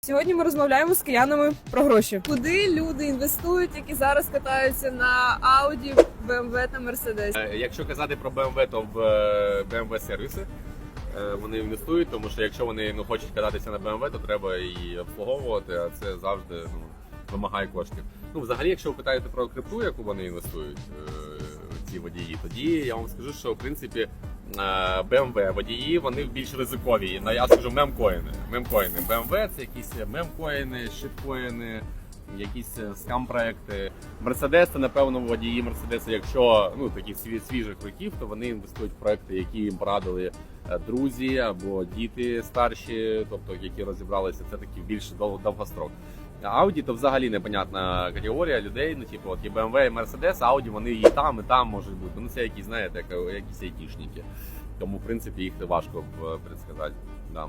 Сьогодні ми розмовляємо з киянами про гроші. Куди люди інвестують, які зараз катаються на Audi, BMW та Mercedes? Е, Якщо казати про BMW, то в е, BMW сервіси е, вони інвестують, тому що якщо вони ну, хочуть кататися на BMW, то треба і обслуговувати, а це завжди ну, вимагає коштів. Ну, взагалі, якщо ви питаєте про крипту, яку вони інвестують, е, ці водії, тоді я вам скажу, що в принципі е, BMW водії вони більш ризикові. Я скажу мемкоїни. Мемкоїни. BMW це якісь мемкоїни, щиткоїни, якісь е, скам-проекти. Мерседес це напевно водії Мерседеса. Якщо ну таких свіжих років, то вони інвестують в проекти, які їм порадили е, друзі або діти старші, тобто які розібралися. Це такі більш дов- довгострок. А Audi то взагалі непонятна категорія людей. Ну, типу, от і BMW, і Mercedes, а Audi вони і там, і там можуть бути. Ну це якісь, знаєте, якісь айтішники. Тому в принципі їх важко е, предсказати. Да.